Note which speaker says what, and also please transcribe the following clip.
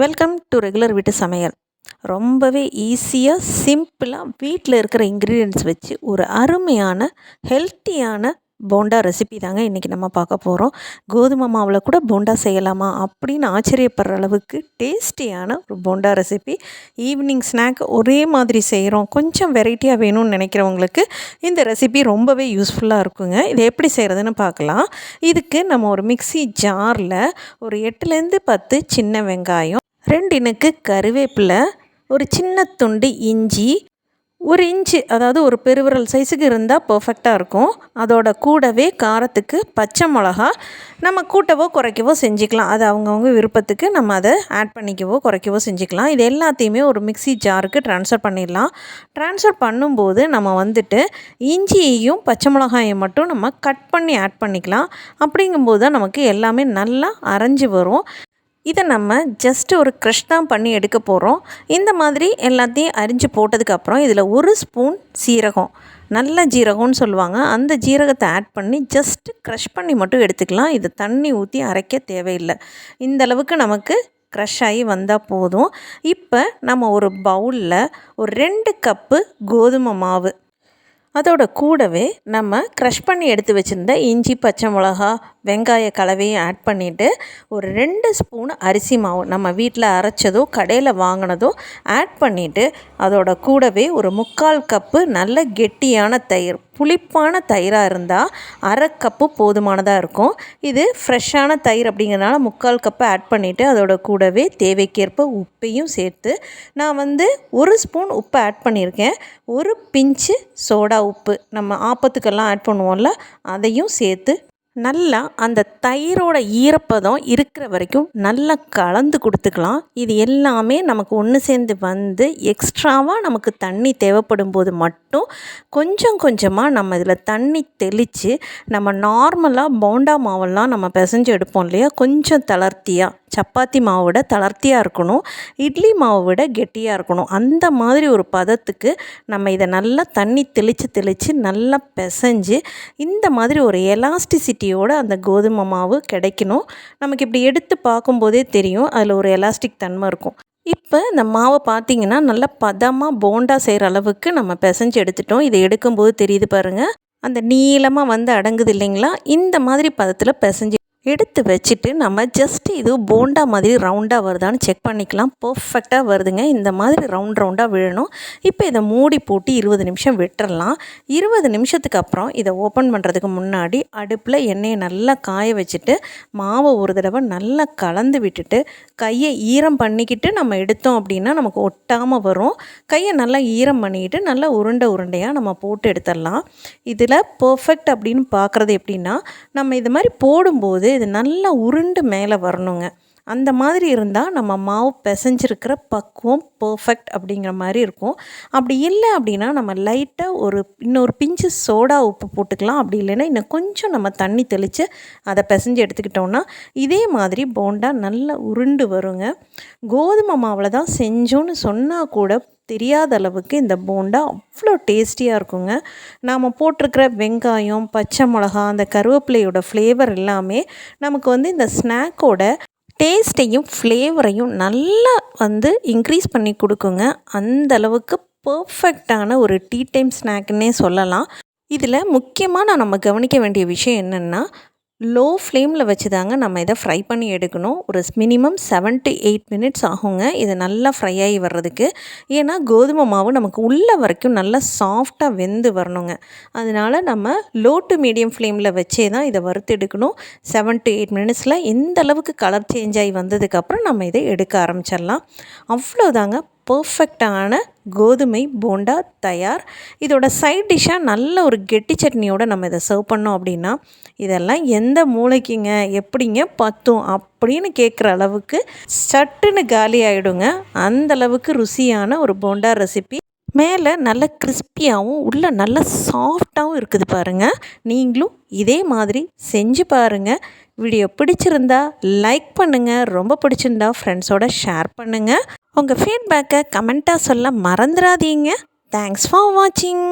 Speaker 1: Welcome to regular வீட்டு சமையல். ரொம்பவே ஈஸியாக சிம்பிளாக வீட்டில் இருக்கிற இன்க்ரீடியன்ட்ஸ் வச்சு ஒரு அருமையான ஹெல்த்தியான போண்டா ரெசிபி தாங்க இன்றைக்கி நம்ம பார்க்க போகிறோம் கோதுமை மாவில் கூட போண்டா செய்யலாமா அப்படின்னு ஆச்சரியப்படுற அளவுக்கு டேஸ்டியான ஒரு போண்டா ரெசிபி ஈவினிங் ஸ்நாக் ஒரே மாதிரி செய்கிறோம் கொஞ்சம் வெரைட்டியாக வேணும்னு நினைக்கிறவங்களுக்கு இந்த ரெசிபி ரொம்பவே யூஸ்ஃபுல்லாக இருக்குங்க. இது எப்படி செய்கிறதுன்னு பார்க்கலாம். இதுக்கு நம்ம ஒரு மிக்சி ஜாரில் ஒரு எட்டுலேருந்து பத்து சின்ன வெங்காயம் ரெண்டு இனுக்கு கருவேப்பிலை ஒரு சின்ன துண்டு இஞ்சி ஒரு இன்ச்சு அதாவது ஒரு பெருவிரல் சைஸுக்கு இருந்தால் பர்ஃபெக்டாக இருக்கும். அதோட கூடவே காரத்துக்கு பச்சை மிளகா நம்ம கூட்டவோ குறைக்கவோ செஞ்சுக்கலாம். அது அவங்கவுங்க விருப்பத்துக்கு நம்ம அதை ஆட் பண்ணிக்கவோ குறைக்கவோ செஞ்சுக்கலாம். இது எல்லாத்தையுமே ஒரு மிக்சி ஜாருக்கு ட்ரான்ஸ்ஃபர் பண்ணிடலாம். ட்ரான்ஸ்ஃபர் பண்ணும்போது நம்ம வந்துட்டு இஞ்சியையும் பச்சை மிளகாயை மட்டும் நம்ம கட் பண்ணி ஆட் பண்ணிக்கலாம். அப்படிங்கும்போது தான் நமக்கு எல்லாமே நல்லா அரைஞ்சி வரும். இதை நம்ம ஜஸ்ட் ஒரு க்ரஷ் தான் பண்ணி எடுக்க போகிறோம் இந்த மாதிரி எல்லாத்தையும் அரிஞ்சு போட்டதுக்கப்புறம் இதில் ஒரு ஸ்பூன் சீரகம் நல்ல ஜீரகம்னு சொல்லுவாங்க. அந்த ஜீரகத்தை ஆட் பண்ணி ஜஸ்ட்டு க்ரஷ் பண்ணி மட்டும் எடுத்துக்கலாம். இது தண்ணி ஊற்றி அரைக்க தேவையில்லை. இந்த அளவுக்கு நமக்கு க்ரஷ் ஆகி வந்தால் போதும். இப்போ நம்ம ஒரு பவுலில் ஒரு ரெண்டு கப்பு கோதுமை மாவு அதோட கூடவே நம்ம க்ரஷ் பண்ணி எடுத்து வச்சுருந்த இஞ்சி பச்சை மிளகா வெங்காய கலவையும் ஆட் பண்ணிவிட்டு ஒரு ரெண்டு ஸ்பூன் அரிசி மாவு நம்ம வீட்டில் அரைச்சதோ கடையில் வாங்கினதோ ஆட் பண்ணிவிட்டு அதோட கூடவே ஒரு முக்கால் கப்பு நல்ல கெட்டியான தயிர். புளிப்பான தயிராக இருந்தால் அரை கப்பு போதுமானதாக இருக்கும். இது ஃப்ரெஷ்ஷான தயிர் அப்படிங்கிறனால முக்கால் கப்பு ஆட் பண்ணிவிட்டு அதோட கூடவே தேவைக்கேற்ப உப்பையும் சேர்த்து நான் வந்து ஒரு ஸ்பூன் உப்பு ஆட் பண்ணியிருக்கேன். ஒரு பிஞ்சு சோடா உப்பு நம்ம ஆப்பத்துக்கெல்லாம் ஆட் பண்ணுவோம்ல அதையும் சேர்த்து நல்லா அந்த தயிரோட ஈரப்பதம் இருக்கிற வரைக்கும் நல்லா கலந்து கொடுத்துக்கலாம். இது எல்லாமே நமக்கு ஒன்று சேர்ந்து வந்து எக்ஸ்ட்ராவாக நமக்கு தண்ணி தேவைப்படும் போது மட்டும் கொஞ்சம் கொஞ்சமாக நம்ம இதில் தண்ணி தெளித்து நம்ம நார்மலாக போண்டா மாவெல்லாம் நம்ம பிசைஞ்சு எடுப்போம் இல்லையா? கொஞ்சம் தளர்த்தியாக சப்பாத்தி மாவை விட தளர்த்தியாக இருக்கணும் இட்லி மாவை விட கெட்டியாக இருக்கணும். அந்த மாதிரி ஒரு பதத்துக்கு நம்ம இதை நல்லா தண்ணி தெளித்து தெளித்து நல்லா பிசைஞ்சு இந்த மாதிரி ஒரு எலாஸ்டிசிட்டியோடு அந்த கோதுமை மாவு கிடைக்கணும். நமக்கு இப்படி எடுத்து பார்க்கும்போதே தெரியும் அதில் ஒரு எலாஸ்டிக் தன்மை இருக்கும். இப்போ இந்த மாவை பார்த்திங்கன்னா நல்லா பதமாக போண்டா செய்கிற அளவுக்கு நம்ம பிசைஞ்சு எடுத்துட்டோம். இதை எடுக்கும்போது தெரியுது பாருங்கள் அந்த நீளமாக வந்து அடங்குது இல்லைங்களா? இந்த மாதிரி பதத்தில் பிசைஞ்சு எடுத்து வச்சுட்டு நம்ம ஜஸ்ட்டு இது போண்டா மாதிரி ரவுண்டாக வருதான்னு செக் பண்ணிக்கலாம். பர்ஃபெக்டாக வருதுங்க. இந்த மாதிரி ரவுண்ட் ரவுண்டாக விழணும். இப்போ இதை மூடி போட்டு இருபது நிமிஷம் விட்டுறலாம். இருபது நிமிஷத்துக்கு அப்புறம் இதை ஓப்பன் பண்ணுறதுக்கு முன்னாடி அடுப்பில் எண்ணெயை நல்லா காய வச்சுட்டு மாவை ஒரு தடவை நல்லா கலந்து விட்டுட்டு கையை ஈரம் பண்ணிக்கிட்டு நம்ம எடுத்தோம் அப்படின்னா நமக்கு ஒட்டாமல் வரும். கையை நல்லா ஈரம் பண்ணிக்கிட்டு நல்லா உருண்டை உருண்டையாக நம்ம போட்டு எடுத்துடலாம். இதில் பர்ஃபெக்ட் அப்படின்னு பார்க்குறது எப்படின்னா நம்ம இது மாதிரி போடும்போது இது நல்லா உருண்டு மேலே வரணுங்க. அந்த மாதிரி இருந்தால் நம்ம மாவு பிசைஞ்சிருக்கிற பக்குவம் பர்ஃபெக்ட் அப்படிங்கிற மாதிரி இருக்கும். அப்படி இல்லை அப்படின்னா நம்ம லைட்டாக ஒரு இன்னொரு பிஞ்சு சோடா உப்பு போட்டுக்கலாம். அப்படி இல்லைன்னா இன்னும் கொஞ்சம் நம்ம தண்ணி தெளித்து அதை பிசைஞ்சு எடுத்துக்கிட்டோம்னா இதே மாதிரி போண்டா நல்லா உருண்டு வருங்க. கோதுமை மாவில் தான் செஞ்சோன்னு சொன்னால் கூட தெரியாத அளவுக்கு இந்த போண்டா அவ்வளோ டேஸ்டியாக இருக்குங்க. நாம் போட்டிருக்கிற வெங்காயம் பச்சை மிளகா அந்த கருவேப்பிலையோட ஃப்ளேவர் எல்லாமே நமக்கு வந்து இந்த ஸ்நாக்கோட டேஸ்ட்டையும் ஃப்ளேவரையும் நல்லா வந்து இன்க்ரீஸ் பண்ணி கொடுக்குங்க. அந்த அளவுக்கு பர்ஃபெக்டான ஒரு டீ டைம் ஸ்நாக்குன்னே சொல்லலாம். இதில் முக்கியமாக நான் நம்ம கவனிக்க வேண்டிய விஷயம் என்னென்னா லோ ஃப்ளேமில் வச்சு தாங்க நம்ம இதை ஃப்ரை பண்ணி எடுக்கணும். ஒரு minimum seven to eight minutes ஆகுங்க. இது நல்லா ஃப்ரை ஆகி வர்றதுக்கு. ஏன்னா கோதுமை மாவு நமக்கு உள்ள வரைக்கும் நல்லா சாஃப்டாக வெந்து வரணுங்க. அதனால் நம்ம லோ டு மீடியம் ஃப்ளேமில் வச்சே தான் இதை வறுத்து எடுக்கணும். செவன் டு எயிட் மினிட்ஸில் எந்த அளவுக்கு கலர் சேஞ்ச் ஆகி வந்ததுக்கப்புறம் நம்ம இதை எடுக்க ஆரம்பிச்சிடலாம். அவ்வளோதாங்க பர்ஃபெக்டான கோதுமை போண்டா தயார். இதோட சைட் டிஷ்ஷாக நல்ல ஒரு கெட்டி சட்னியோடு நம்ம இதை சர்வ் பண்ணோம் அப்படின்னா இதெல்லாம் எந்த மூளைக்குங்க எப்படிங்க பத்தும் அப்படின்னு கேட்குற அளவுக்கு சட்டுன்னு காலி ஆகிடுங்க அந்த அளவுக்கு ருசியான ஒரு போண்டா ரெசிபி மேலே நல்ல கிறிஸ்பியாகவும் உள்ளே நல்ல சாஃப்டாகவும் இருக்குது பாருங்கள் நீங்களும் இதே மாதிரி செஞ்சு பாருங்கள் வீடியோ பிடிச்சிருந்தா லைக் பண்ணுங்கள் ரொம்ப பிடிச்சிருந்தா ஃப்ரெண்ட்ஸோட ஷேர் பண்ணுங்கள் உங்கள் ஃபீட்பேக்கை கமெண்ட்டாக சொல்ல மறந்துடாதீங்க. தேங்க்ஸ் ஃபார் வாட்சிங்